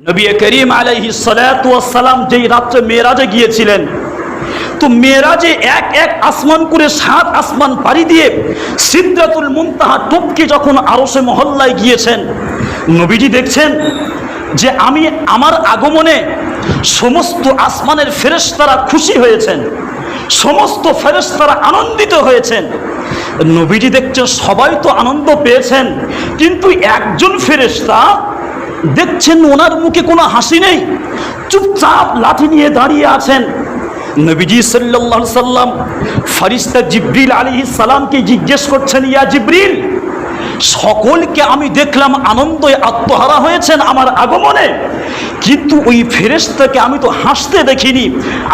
নবী করিম আলাইহি সালাম যেই রাত্রে মেয়েরাজে গিয়েছিলেন, তো মেয়েরাজে এক এক আসমান করে সাত আসমান পাড়ি দিয়ে সিদ্ধাতুল মুনতাহা টপকে যখন আরশে মহল্লায় গিয়েছেন, নবীজি দেখছেন যে আমি আমার আগমনে সমস্ত আসমানের ফেরেশতারা খুশি হয়েছেন, সমস্ত ফেরেশতারা আনন্দিত হয়েছেন। নবীজি দেখছেন সবাই তো আনন্দ পেয়েছেন, কিন্তু একজন ফেরেশতা দেখছেন ওনার মুখে কোনো হাসি নেই? চুপচাপ লাঠি নিয়ে দাঁড়িয়ে আছেন। নবীজি আলাইহি সাল্লাম ফারিস্তা জিব্রিল আলাইহিস সালামকে জিজ্ঞেস করছেন, ইয়া জিব্রিল, সকলকে আমি দেখলাম আনন্দে আত্মহারা হয়েছেন আমার আগমনে। কিন্তু ওই ফেরেশতাকে আমি তো হাসতে দেখিনি,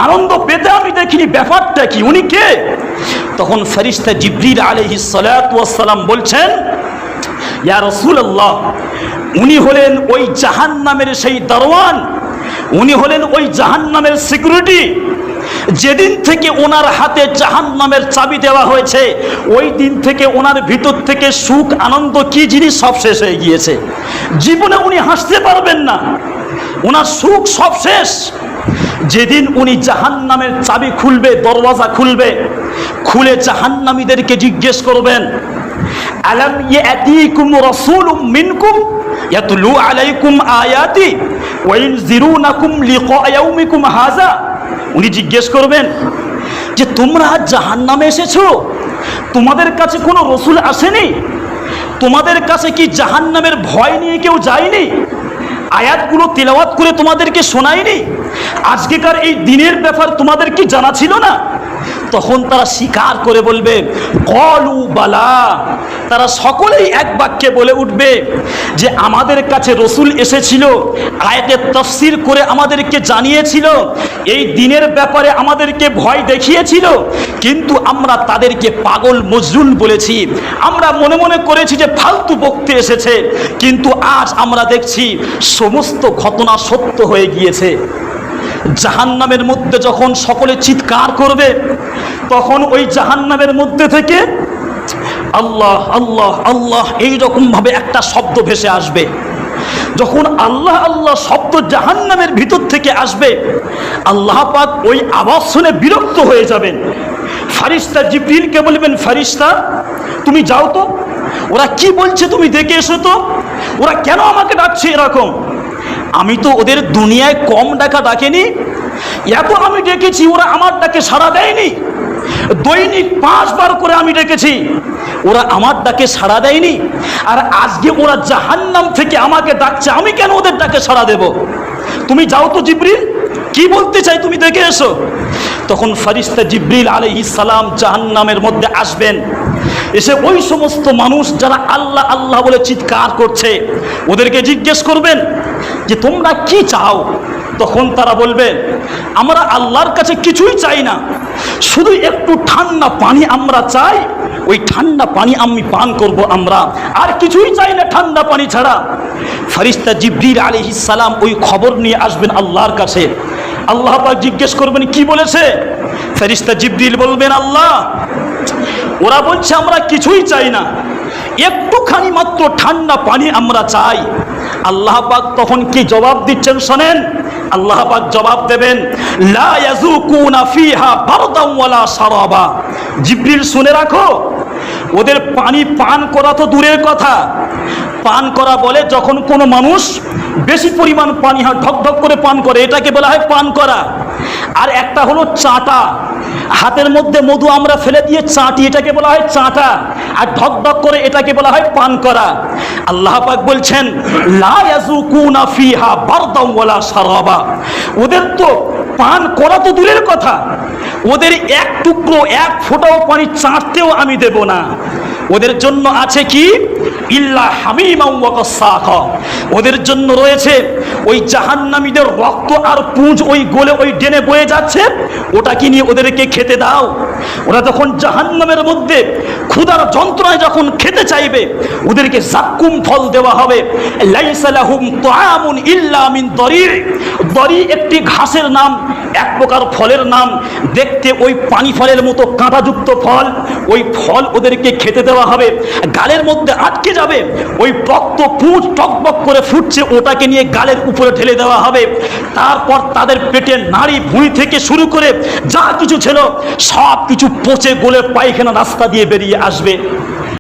আনন্দ পেতে আমি দেখিনি। ব্যাপারটা কি? উনি কে? তখন ফেরিস্তা সালাতু ওয়াস সালাম বলছেন, ইয়া রাসূলুল্লাহ উনি হলেন ওই জাহান নামের সেই দারোয়ান, উনি হলেন ওই জাহান নামের সিকিউরিটি। যেদিন থেকে ওনার হাতে জাহান নামের চাবি দেওয়া হয়েছে, ওই দিন থেকে ওনার ভিতর থেকে সুখ, আনন্দ, কি জিনিস সব শেষ হয়ে গিয়েছে। জীবনে উনি হাসতে পারবেন না। ওনার সুখ সব শেষ। যেদিন উনি জাহান নামের চাবি খুলবে, দরওয়াজা খুলবে, খুলে জাহান্নামীদেরকে জিজ্ঞেস করবেন আলাম ইয়াতিকুম রাসূলুম মিনকুম ইয়াতলু আলাইকুম আয়াতি ওয়া ইনজিরুনাকুম লিকা ইয়াউমিকুম হাযা। উনি জিজ্ঞেস করবেন যে তোমরা জাহান্নামে এসেছ? তোমাদের কাছে কোনো রসুল আসেনি? তোমাদের কাছে কি জাহান্নামের ভয় নিয়ে কেউ যায়নি? আয়াতগুলো তেলাওয়াত করে তোমাদেরকে শোনায়নি? আজকেকার এই দিনের ব্যাপার তোমাদের কি জানা ছিল না? তখন তারা স্বীকার করে বলবে, কলু বালা। তারা সকলেই এক বাক্যে বলে উঠবে যে, আমাদের কাছে রসুল এসেছিল আয়াতের তফসির করে আমাদেরকে জানিয়েছিল, এই দিনের ব্যাপারে আমাদেরকে ভয় দেখিয়েছিল, কিন্তু আমরা তাদেরকে পাগল মজরুল বলেছি। আমরা মনে মনে করেছি যে, ফালতু বকতে এসেছে, কিন্তু আজ আমরা দেখছি সমস্ত ঘটনা সত্য হয়ে গিয়েছে। জাহান্নামের মধ্যে যখন সকলে চিৎকার করবে, তখন ওই জাহান্নামের মধ্যে থেকে আল্লাহ আল্লাহ আল্লাহ এই ভাবে একটা শব্দ ভেসে আসবে। যখন আল্লাহ আল্লাহ শব্দ জাহান্নামের ভিতর থেকে আসবে, আল্লাহ পাক ওই আওয়াজ শুনে বিরক্ত হয়ে যাবেন। ফারিস্তা জিব্রিলকে বলবেন, ফারিস্তা, তুমি যাও তো। ওরা কি বলছে তুমি দেখে এসো তো। ওরা কেন আমাকে ডাকছে এরকম? আমি তো ওদের দুনিয়ায় কম ডাকা ডাকেনি। এত আমি ডেকেছি, ওরা আমার ডাকে সাড়া দেয়নি। দৈনিক পাঁচবার করে আমি ডেকেছি, ওরা আমার ডাকে সাড়া দেয়নি। আর আজকে ওরা জাহান্নাম থেকে আমাকে ডাকছে, আমি কেন ওদের ডাকে সাড়া দেব? তুমি যাও তো জিব্রিল, কি বলতে চাই তুমি দেখে এসো। তখন ফারিস্তা জিব্রিল সালাম জাহান্নামের মধ্যে আসবেন। এসে ওই সমস্ত মানুষ যারা আল্লাহ আল্লাহ বলে চিৎকার করছে, ওদেরকে জিজ্ঞেস করবেন যে তোমরা কি চাও? তখন তারা বলবে, আমরা আল্লাহর কাছে কিছুই চাই না। শুধু একটু ঠান্ডা পানি আমরা চাই। ওই ঠান্ডা পানি আমি পান করব আমরা। আর কিছুই চাই না ঠান্ডা পানি ছাড়া। ফারিস্তা জিব্রির আলী সালাম ওই খবর নিয়ে আসবেন আল্লাহর কাছে। আল্লাহ জিজ্ঞেস করবেন, কি বলেছে? ফেরিস্তা জিব্রিল বলবেন, আল্লাহ, ওরা বলছে, আমরা কিছুই চাই না। একটুখানি মাত্র ঠান্ডা পানি আমরা চাই। আল্লাহ পাক তখন কি জবাব দিচ্ছেন শোনেন? আল্লাহ পাক জবাব দেবেন, লা শারাবা। জিব্রিল শুনে রাখো, ওদের পানি পান করা তো দূরের কথা। পান করা বলে যখন কোনো মানুষ বেশি পরিমাণ পানি হয় ঢক ঢক করে পান করে, এটাকে বলা হয় পান করা। আর একটা হলো চাটা। হাতের মধ্যে মধু আমরা ফেলে দিয়ে চাটি, এটাকে বলা হয় চাটা। আর ঢক ঢক করে এটাকে বলা হয় পান করা। আল্লাহ পাক বলছেন, লা ফিহা বারদাম ওয়ালা শারাবা। ওদের তো পান করা তো দূরের কথা। ওদের এক টুকরো, এক ফোঁটাও পানি চাটতেও আমি দেব না। ওদের জন্য আছে কি? ইল্লা ওদের জন্য রয়েছে ওই জাহান্নামীদের রক্ত আর পুঁজ ওই গোলে ওই ডেনে বয়ে যাচ্ছে ওটাকে নিয়ে ওদেরকে খেতে দাও? ওরা যখন জাহান্নামের মধ্যে ক্ষুধার যন্ত্রণায় যখন খেতে চাইবে, ওদেরকে জাক্কুম ফল দেওয়া হবে। লাইসা লাহুম তুআমুন ইল্লা মিন দরির দরি একটি ঘাসের নাম এক প্রকার ফলের নাম, দেখতে ওই পানি ফলের মতো কাঁটাযুক্ত ফল, ওই ফল ওদেরকে খেতে দেওয়া হবে, গালের মধ্যে আটকে যাবে, ওই রক্ত পুঁজ টকবক করে ফুটছে, ওটাকে নিয়ে গালের উপরে ঢেলে দেওয়া হবে। তারপর তাদের পেটে নাড়ি ভুঁড়ি থেকে শুরু করে যা কিছু ছিল সব কিছু পচে গোলে পায়খানা রাস্তা দিয়ে বেরিয়ে আসবে।